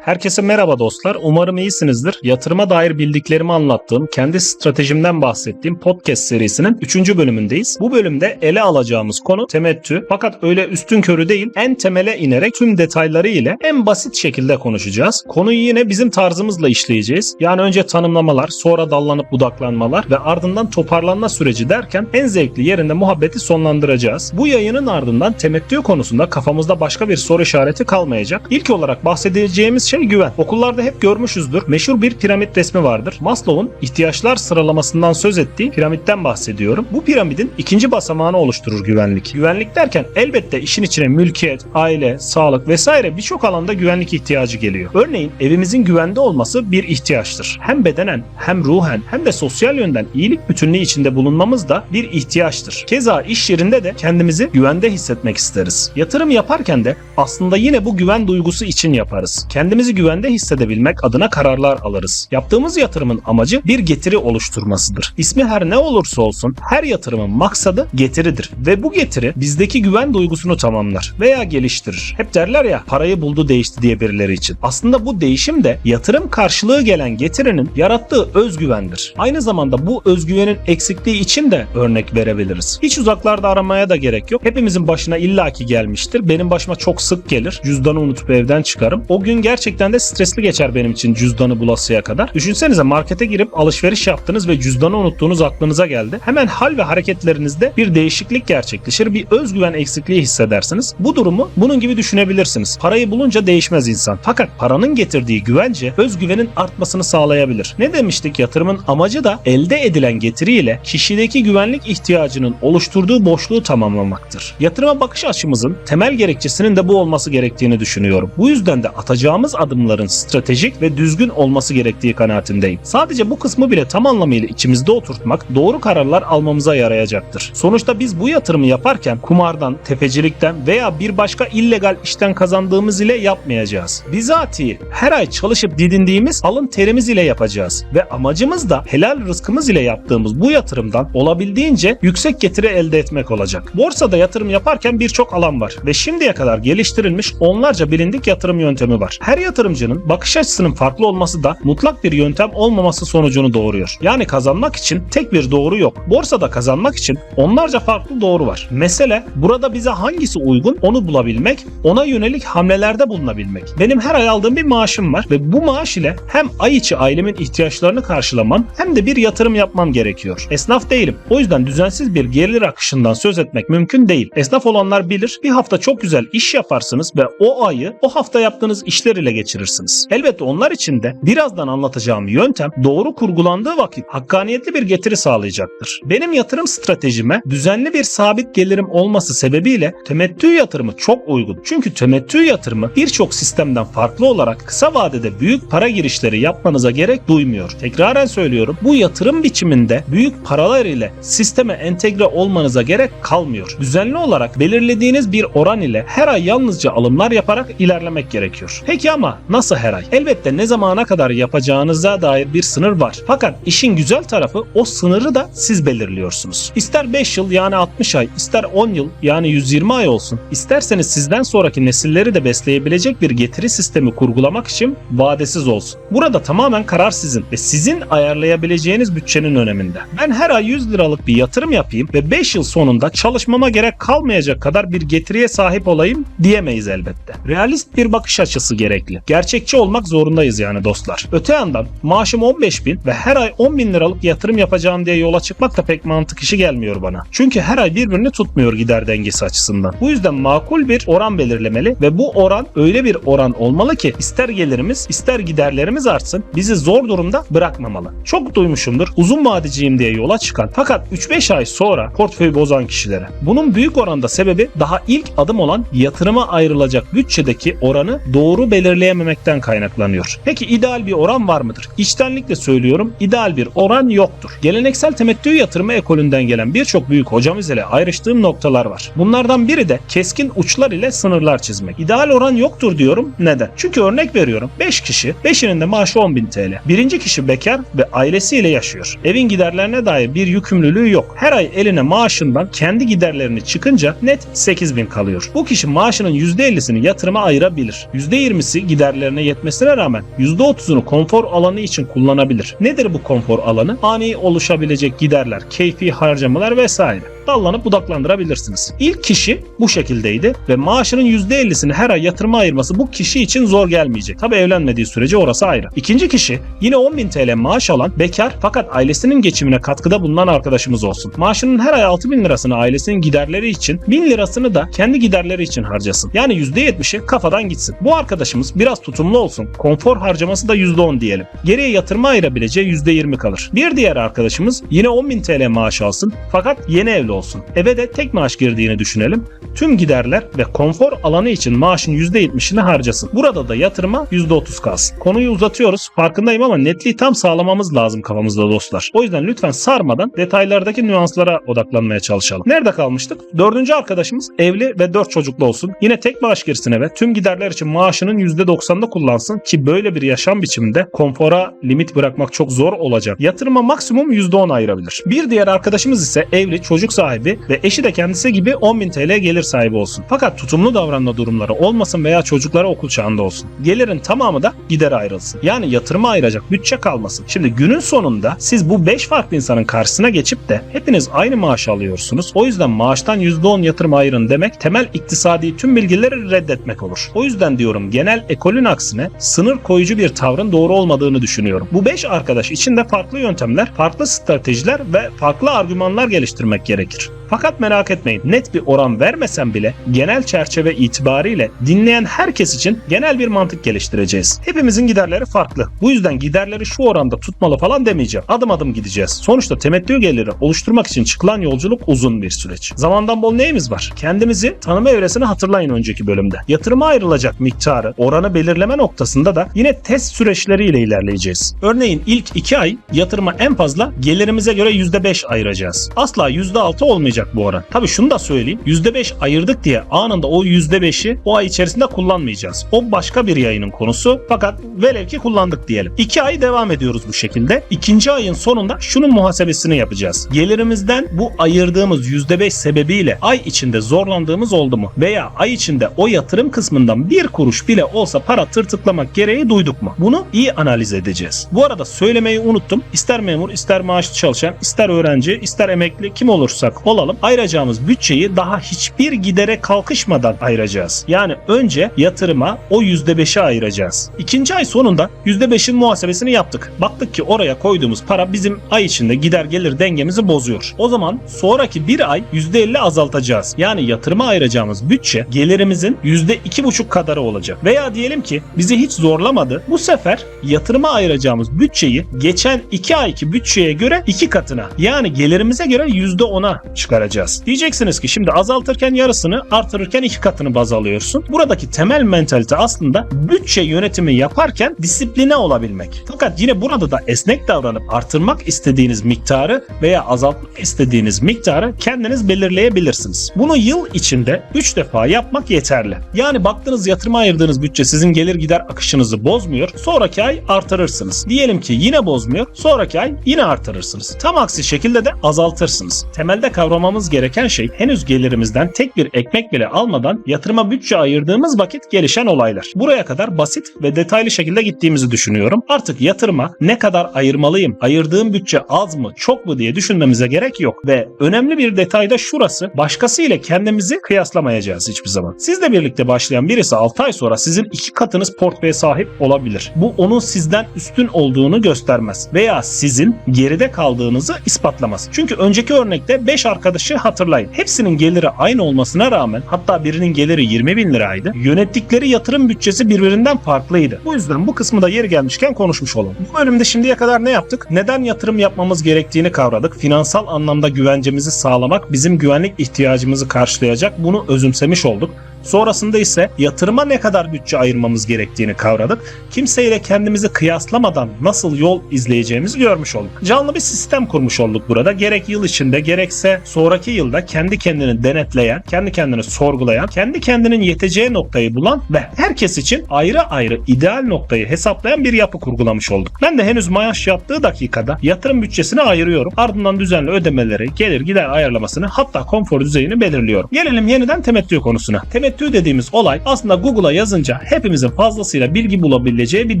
Herkese merhaba dostlar. Umarım iyisinizdir. Yatırıma dair bildiklerimi anlattığım, kendi stratejimden bahsettiğim podcast serisinin 3. bölümündeyiz. Bu bölümde ele alacağımız konu temettü. Fakat öyle üstün körü değil, en temele inerek tüm detayları ile en basit şekilde konuşacağız. Konuyu yine bizim tarzımızla işleyeceğiz. Yani önce tanımlamalar, sonra dallanıp budaklanmalar ve ardından toparlanma süreci derken en zevkli yerinde muhabbeti sonlandıracağız. Bu yayının ardından temettü konusunda kafamızda başka bir soru işareti kalmayacak. İlk olarak bahsedeceğimiz şey güven. Okullarda hep görmüşüzdür. Meşhur bir piramit resmi vardır. Maslow'un ihtiyaçlar sıralamasından söz ettiği piramitten bahsediyorum. Bu piramidin ikinci basamağını oluşturur güvenlik. Güvenlik derken elbette işin içine mülkiyet, aile, sağlık vesaire birçok alanda güvenlik ihtiyacı geliyor. Örneğin evimizin güvende olması bir ihtiyaçtır. Hem bedenen hem ruhen hem de sosyal yönden iyilik bütünlüğü içinde bulunmamız da bir ihtiyaçtır. Keza iş yerinde de kendimizi güvende hissetmek isteriz. Yatırım yaparken de aslında yine bu güven duygusu için yaparız. Kendimizi güvende hissedebilmek adına kararlar alırız. Yaptığımız yatırımın amacı bir getiri oluşturmasıdır. İsmi her ne olursa olsun her yatırımın maksadı getiridir ve bu getiri bizdeki güven duygusunu tamamlar veya geliştirir. Hep derler ya parayı buldu değişti diye birileri için. Aslında bu değişim de yatırım karşılığı gelen getirinin yarattığı özgüvendir. Aynı zamanda bu özgüvenin eksikliği için de örnek verebiliriz. Hiç uzaklarda aramaya da gerek yok. Hepimizin başına illaki gelmiştir. Benim başıma çok sık gelir. Cüzdanı unutup evden çıkarım. O gün gerçekten de stresli geçer benim için cüzdanı bulasıya kadar. Düşünsenize markete girip alışveriş yaptınız ve cüzdanı unuttuğunuz aklınıza geldi. Hemen hal ve hareketlerinizde bir değişiklik gerçekleşir. Bir özgüven eksikliği hissedersiniz. Bu durumu bunun gibi düşünebilirsiniz. Parayı bulunca değişmez insan. Fakat paranın getirdiği güvence özgüvenin artmasını sağlayabilir. Ne demiştik yatırımın amacı da elde edilen getiriyle kişideki güvenlik ihtiyacının oluşturduğu boşluğu tamamlamaktır. Yatırıma bakış açımızın temel gerekçesinin de bu olması gerektiğini düşünüyorum. Bu yüzden de atacağımız adımların stratejik ve düzgün olması gerektiği kanaatindeyim. Sadece bu kısmı bile tam anlamıyla içimizde oturtmak doğru kararlar almamıza yarayacaktır. Sonuçta biz bu yatırımı yaparken kumardan, tefecilikten veya bir başka illegal işten kazandığımız ile yapmayacağız. Bizatihi her ay çalışıp didindiğimiz alın terimiz ile yapacağız ve amacımız da helal rızkımız ile yaptığımız bu yatırımdan olabildiğince yüksek getiri elde etmek olacak. Borsada yatırım yaparken birçok alan var ve şimdiye kadar geliştirilmiş onlarca bilindik yatırım yöntemi var. Her yatırımcının bakış açısının farklı olması da mutlak bir yöntem olmaması sonucunu doğuruyor. Yani kazanmak için tek bir doğru yok. Borsada kazanmak için onlarca farklı doğru var. Mesele burada bize hangisi uygun onu bulabilmek, ona yönelik hamlelerde bulunabilmek. Benim her ay aldığım bir maaşım var ve bu maaş ile hem ay içi ailemin ihtiyaçlarını karşılamam hem de bir yatırım yapmam gerekiyor. Esnaf değilim. O yüzden düzensiz bir gelir akışından söz etmek mümkün değil. Esnaf olanlar bilir. Bir hafta çok güzel iş yaparsınız ve o ayı o hafta yaptığınız işler ile geçirirsiniz. Elbette onlar için de birazdan anlatacağım yöntem doğru kurgulandığı vakit hakkaniyetli bir getiri sağlayacaktır. Benim yatırım stratejime düzenli bir sabit gelirim olması sebebiyle temettü yatırımı çok uygun. Çünkü temettü yatırımı birçok sistemden farklı olarak kısa vadede büyük para girişleri yapmanıza gerek duymuyor. Tekraren söylüyorum bu yatırım biçiminde büyük paralar ile sisteme entegre olmanıza gerek kalmıyor. Düzenli olarak belirlediğiniz bir oran ile her ay yalnızca alımlar yaparak ilerlemek gerekiyor. Peki ama nasıl her ay? Elbette ne zamana kadar yapacağınıza dair bir sınır var. Fakat işin güzel tarafı o sınırı da siz belirliyorsunuz. İster 5 yıl yani 60 ay, ister 10 yıl yani 120 ay olsun. İsterseniz sizden sonraki nesilleri de besleyebilecek bir getiri sistemi kurgulamak için vadesiz olsun. Burada tamamen karar sizin ve sizin ayarlayabileceğiniz bütçenin öneminde. Ben her ay 100 liralık bir yatırım yapayım ve 5 yıl sonunda çalışmama gerek kalmayacak kadar bir getiriye sahip olayım diyemeyiz elbette. Realist bir bakış açısı gerekli. Gerçekçi olmak zorundayız yani dostlar. Öte yandan maaşım 15 bin ve her ay 10 bin liralık yatırım yapacağım diye yola çıkmak da pek mantık işi gelmiyor bana. Çünkü her ay birbirini tutmuyor gider dengesi açısından. Bu yüzden makul bir oran belirlemeli ve bu oran öyle bir oran olmalı ki ister gelirimiz ister giderlerimiz artsın bizi zor durumda bırakmamalı. Çok duymuşumdur uzun vadeciyim diye yola çıkan fakat 3-5 ay sonra portföyü bozan kişilere. Bunun büyük oranda sebebi daha ilk adım olan yatırıma ayrılacak bütçedeki oranı doğru belirleyememekten kaynaklanıyor. Peki ideal bir oran var mıdır? İçtenlikle söylüyorum ideal bir oran yoktur. Geleneksel temettü yatırımı ekolünden gelen birçok büyük hocamız ile ayrıştığım noktalar var. Bunlardan biri de keskin uçlar ile sınırlar çizmek. İdeal oran yoktur diyorum. Neden? Çünkü örnek veriyorum 5 kişi 5'inin de maaşı 10.000 TL. Birinci kişi bekar ve ailesiyle yaşıyor. Evin giderlerine dair bir yükümlülüğü yok. Her ay eline maaşından kendi giderlerini çıkınca net 8.000 kalıyor. Bu kişi maaşının %50'sini yatırıma ayırabilir. %20'si giderlerine yetmesine rağmen %30'unu konfor alanı için kullanabilir. Nedir bu konfor alanı? Ani oluşabilecek giderler, keyfi harcamalar vesaire dallanıp budaklandırabilirsiniz. İlk kişi bu şekildeydi ve maaşının %50'sini her ay yatırıma ayırması bu kişi için zor gelmeyecek. Tabi evlenmediği sürece orası ayrı. İkinci kişi yine 10.000 TL maaş alan bekar fakat ailesinin geçimine katkıda bulunan arkadaşımız olsun. Maaşının her ay 6.000 lirasını ailesinin giderleri için 1000 lirasını da kendi giderleri için harcasın. Yani %70'i kafadan gitsin. Bu arkadaşımız biraz tutumlu olsun. Konfor harcaması da %10 diyelim. Geriye yatırıma ayırabileceği %20 kalır. Bir diğer arkadaşımız yine 10.000 TL maaş alsın fakat yeni evli olsun. Eve de tek maaş girdiğini düşünelim. Tüm giderler ve konfor alanı için maaşın %70'ini harcasın. Burada da yatırıma %30 kalsın. Konuyu uzatıyoruz. Farkındayım ama netliği tam sağlamamız lazım kafamızda dostlar. O yüzden lütfen sarmadan detaylardaki nüanslara odaklanmaya çalışalım. Nerede kalmıştık? Dördüncü arkadaşımız evli ve dört çocuklu olsun. Yine tek maaş girsin eve. Tüm giderler için maaşının %90'da kullansın ki böyle bir yaşam biçiminde konfora limit bırakmak çok zor olacak. Yatırıma maksimum %10 ayırabilir. Bir diğer arkadaşımız ise evli, çocuk sahibi ve eşi de kendisi gibi 10.000 TL gelir sahibi olsun. Fakat tutumlu davranma durumları olmasın veya çocukları okul çağında olsun. Gelirin tamamı da gidere ayrılsın. Yani yatırıma ayıracak bütçe kalmasın. Şimdi günün sonunda siz bu 5 farklı insanın karşısına geçip de hepiniz aynı maaş alıyorsunuz. O yüzden maaştan %10 yatırım ayırın demek temel iktisadi tüm bilgileri reddetmek olur. O yüzden diyorum genel ekolün aksine sınır koyucu bir tavrın doğru olmadığını düşünüyorum. Bu 5 arkadaş için de farklı yöntemler, farklı stratejiler ve farklı argümanlar geliştirmek gerekir. Fakat merak etmeyin net bir oran vermesem bile genel çerçeve itibariyle dinleyen herkes için genel bir mantık geliştireceğiz. Hepimizin giderleri farklı. Bu yüzden giderleri şu oranda tutmalı falan demeyeceğim. Adım adım gideceğiz. Sonuçta temettü geliri oluşturmak için çıkılan yolculuk uzun bir süreç. Zamandan bol neyimiz var? Kendimizi tanıma evresini hatırlayın önceki bölümde. Yatırıma ayrılacak miktarı, oranı belirleme noktasında da yine test süreçleriyle ilerleyeceğiz. Örneğin ilk 2 ay yatırıma en fazla gelirimize göre %5 ayıracağız. Asla %6 olmayacak bu oran. Tabi şunu da söyleyeyim. %5 ayırdık diye anında o %5'i o ay içerisinde kullanmayacağız. O başka bir yayının konusu. Fakat velev ki kullandık diyelim. 2 ay devam ediyoruz bu şekilde. İkinci ayın sonunda şunun muhasebesini yapacağız. Gelirimizden bu ayırdığımız %5 sebebiyle ay içinde zorlandığımız oldu mu? Veya ay içinde o yatırım kısmından bir kuruş bile olsa para tırtıklamak gereği duyduk mu? Bunu iyi analiz edeceğiz. Bu arada söylemeyi unuttum. İster memur, ister maaşlı çalışan, ister öğrenci, ister emekli kim olursak olalım ayıracağımız bütçeyi daha hiçbir gidere kalkışmadan ayıracağız. Yani önce yatırıma o %5'i ayıracağız. İkinci ay sonunda %5'in muhasebesini yaptık. Baktık ki oraya koyduğumuz para bizim ay içinde gider gelir dengemizi bozuyor. O zaman sonraki bir ay %50 azaltacağız. Yani yatırıma ayıracağımız bütçe gelirimizin %2,5 kadarı olacak. Veya diyelim ki bizi hiç zorlamadı. Bu sefer yatırıma ayıracağımız bütçeyi geçen 2 ayki bütçeye göre 2 katına yani gelirimize göre %10'a çıkaracağız. Diyeceksiniz ki şimdi azaltırken yarısını artırırken 2 katını baz alıyorsun. Buradaki temel mentalite aslında bütçe yönetimi yaparken disipline olabilmek. Fakat yine burada da esnek davranıp artırmak istediğiniz miktarı veya azaltmak istediğiniz miktarı kendiniz belirleyebilirsiniz. Bunu yıl içinde 3 defa yapmak yeterli. Yani baktığınız yatırıma ayırdığınız bütçe sizin gelir gider akışınızı bozmuyor. Sonraki ay artırırsınız. Diyelim ki yine bozmuyor. Sonraki ay yine artırırsınız. Tam aksi şekilde de azaltırsınız. Temelde kavramamız gereken şey henüz gelirimizden tek bir ekmek bile almadan yatırıma bütçe ayırdığımız vakit gelişen olaylar. Buraya kadar basit ve detaylı şekilde gittiğimizi düşünüyorum. Artık yatırıma ne kadar ayırmalıyım, ayırdığım bütçe az mı, çok mu diye düşünmemize gerek yok. Ve önemli bir detay da şurası, başkası ile kendimizi kıyaslamayacağız hiçbir zaman. Sizle birlikte başlayan birisi 6 ay sonra sizin iki katınız portföye sahip olabilir. Bu onun sizden üstün olduğunu göstermez veya sizin geride kaldığınızı ispatlamaz. Çünkü önceki örnekte 5 arkadaşı hatırlayın. Hepsinin geliri aynı olmasına rağmen hatta birinin geliri 20 bin liraydı. Yönettikleri yatırım bütçesi birbirinden farklıydı. Bu yüzden bu kısmı da yeri gelmişken konuşmuş olalım. Bu bölümde şimdiye kadar ne yaptık? Neden yatırım yapmamız gerektiğini kavradık. Finansal anlamda güvencemizi sağlamak bizim güvenlik ihtiyacımızı karşılayacak. Bunu özümsemiş olduk. Sonrasında ise yatırıma ne kadar bütçe ayırmamız gerektiğini kavradık. Kimseyle kendimizi kıyaslamadan nasıl yol izleyeceğimizi görmüş olduk. Canlı bir sistem kurmuş olduk burada. Gerek yıl içinde gerekse sonraki yılda kendi kendini denetleyen, kendi kendini sorgulayan, kendi kendinin yeteceği noktayı bulan ve herkes için ayrı ayrı ideal noktayı hesaplayan bir yapı kurgulamış olduk. Ben de henüz maaş yattığı dakikada yatırım bütçesini ayırıyorum. Ardından düzenli ödemeleri, gelir gider ayarlamasını hatta konfor düzeyini belirliyorum. Gelelim yeniden temettü konusuna. Temettü Temettü dediğimiz olay aslında Google'a yazınca hepimizin fazlasıyla bilgi bulabileceği bir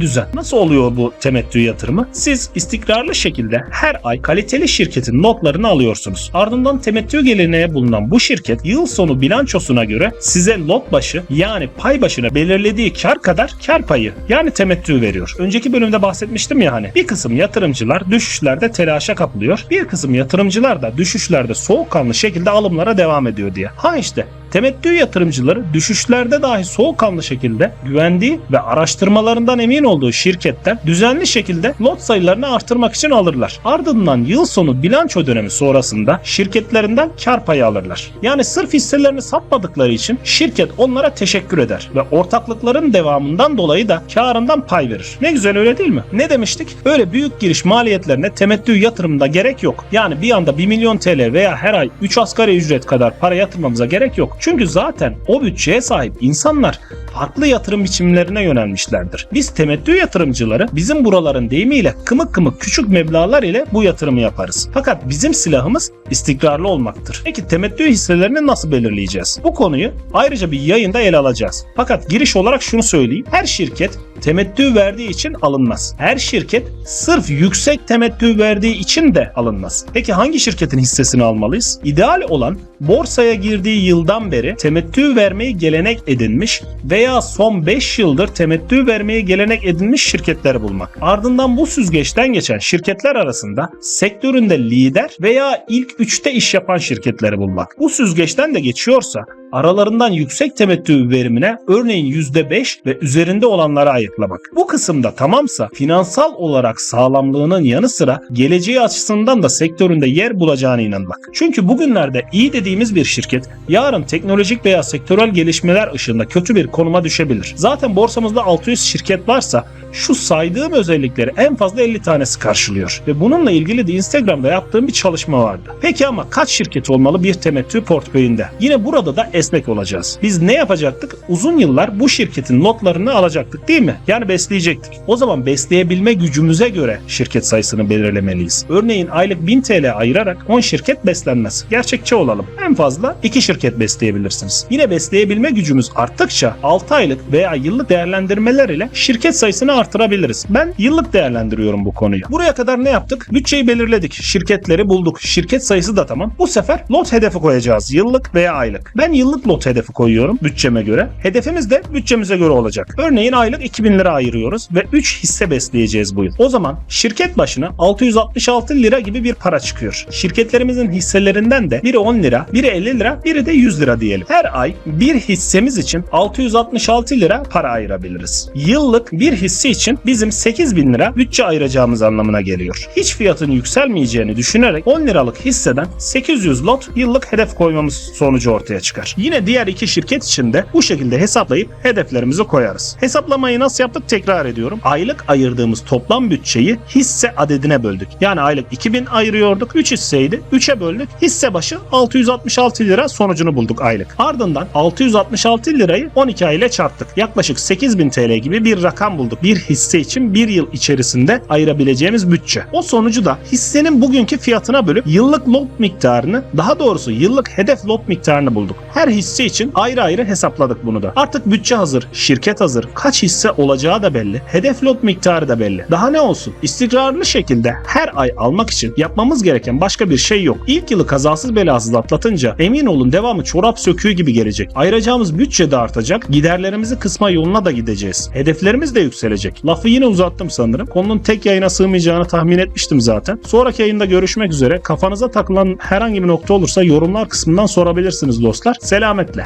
düzen. Nasıl oluyor bu temettü yatırımı? Siz istikrarlı şekilde her ay kaliteli şirketin notlarını alıyorsunuz. Ardından temettü geleneğe bulunan bu şirket yıl sonu bilançosuna göre size lot başı yani pay başına belirlediği kar kadar kar payı yani temettü veriyor. Önceki bölümde bahsetmiştim ya hani bir kısım yatırımcılar düşüşlerde telaşa kapılıyor. Bir kısım yatırımcılar da düşüşlerde soğukkanlı şekilde alımlara devam ediyor diye. Ha işte Temettü yatırımcıları düşüşlerde dahi soğukkanlı şekilde güvendiği ve araştırmalarından emin olduğu şirketten düzenli şekilde lot sayılarını artırmak için alırlar. Ardından yıl sonu bilanço dönemi sonrasında şirketlerinden kar payı alırlar. Yani sırf hisselerini satmadıkları için şirket onlara teşekkür eder ve ortaklıkların devamından dolayı da karından pay verir. Ne güzel öyle değil mi? Ne demiştik? Öyle büyük giriş maliyetlerine temettü yatırımda gerek yok. Yani bir anda 1 milyon TL veya her ay 3 asgari ücret kadar para yatırmamıza gerek yok. Çünkü zaten o bütçeye sahip insanlar farklı yatırım biçimlerine yönelmişlerdir. Biz temettü yatırımcıları bizim buraların deyimiyle kımık kımık küçük meblağlar ile bu yatırımı yaparız. Fakat bizim silahımız istikrarlı olmaktır. Peki temettü hisselerini nasıl belirleyeceğiz? Bu konuyu ayrıca bir yayında ele alacağız. Fakat giriş olarak şunu söyleyeyim. Her şirket temettü verdiği için alınmaz. Her şirket sırf yüksek temettü verdiği için de alınmaz. Peki hangi şirketin hissesini almalıyız? İdeal olan borsaya girdiği yıldan beri temettü vermeyi gelenek edinmiş veya son 5 yıldır temettü vermeyi gelenek edinmiş şirketleri bulmak. Ardından bu süzgeçten geçen şirketler arasında sektöründe lider veya ilk 3'te iş yapan şirketleri bulmak. Bu süzgeçten de geçiyorsa aralarından yüksek temettü verimine örneğin %5 ve üzerinde olanlara ayıklamak. Bu kısımda tamamsa finansal olarak sağlamlığının yanı sıra geleceği açısından da sektöründe yer bulacağına inanmak. Çünkü bugünlerde iyi dediğimiz bir şirket yarın teknolojik veya sektörel gelişmeler ışığında kötü bir konuma düşebilir. Zaten borsamızda 600 şirket varsa şu saydığım özellikleri en fazla 50 tanesi karşılıyor. Ve bununla ilgili de Instagram'da yaptığım bir çalışma vardı. Peki ama kaç şirket olmalı bir temettü portföyünde? Yine burada da esnek olacağız. Biz ne yapacaktık? Uzun yıllar bu şirketin notlarını alacaktık değil mi? Yani besleyecektik. O zaman besleyebilme gücümüze göre şirket sayısını belirlemeliyiz. Örneğin aylık 1000 TL ayırarak 10 şirket beslenmez. Gerçekçi olalım. En fazla 2 şirket besleyebilirsiniz. Yine besleyebilme gücümüz arttıkça 6 aylık veya yıllık değerlendirmeler ile şirket sayısını artırabiliriz. Ben yıllık değerlendiriyorum bu konuyu. Buraya kadar ne yaptık? Bütçeyi belirledik. Şirketleri bulduk. Şirket sayısı da tamam. Bu sefer lot hedefi koyacağız. Yıllık veya aylık. Ben yıllık lot hedefi koyuyorum bütçeme göre. Hedefimiz de bütçemize göre olacak. Örneğin aylık 2000 lira ayırıyoruz ve 3 hisse besleyeceğiz bu yıl. O zaman şirket başına 666 lira gibi bir para çıkıyor. Şirketlerimizin hisselerinden de biri 10 lira, biri 50 lira, biri de 100 lira diyelim. Her ay bir hissemiz için 666 lira para ayırabiliriz. Yıllık bir hisse için bizim 8000 lira bütçe ayıracağımız anlamına geliyor. Hiç fiyatın yükselmeyeceğini düşünerek 10 liralık hisseden 800 lot yıllık hedef koymamız sonucu ortaya çıkar. Yine diğer iki şirket için de bu şekilde hesaplayıp hedeflerimizi koyarız. Hesaplamayı nasıl yaptık tekrar ediyorum. Aylık ayırdığımız toplam bütçeyi hisse adedine böldük. Yani aylık 2000 ayırıyorduk. 3 hisseydi. 3'e böldük. Hisse başı 666 lira sonucunu bulduk aylık. Ardından 666 lirayı 12 ay ile çarptık. Yaklaşık 8000 TL gibi bir rakam bulduk. Bir hisse için bir yıl içerisinde ayırabileceğimiz bütçe. O sonucu da hissenin bugünkü fiyatına bölüp yıllık lot miktarını daha doğrusu yıllık hedef lot miktarını bulduk. Her hisse için ayrı ayrı hesapladık bunu da. Artık bütçe hazır, şirket hazır, kaç hisse olacağı da belli, hedef lot miktarı da belli. Daha ne olsun? İstikrarlı şekilde her ay almak için yapmamız gereken başka bir şey yok. İlk yılı kazasız belasız atlatınca emin olun devamı çorap söküğü gibi gelecek. Ayıracağımız bütçe de artacak, giderlerimizi kısma yoluna da gideceğiz. Hedeflerimiz de yükselecek. Lafı yine uzattım sanırım. Konunun tek yayına sığmayacağını tahmin etmiştim zaten. Sonraki yayında görüşmek üzere. Kafanıza takılan herhangi bir nokta olursa yorumlar kısmından sorabilirsiniz dostlar selametle.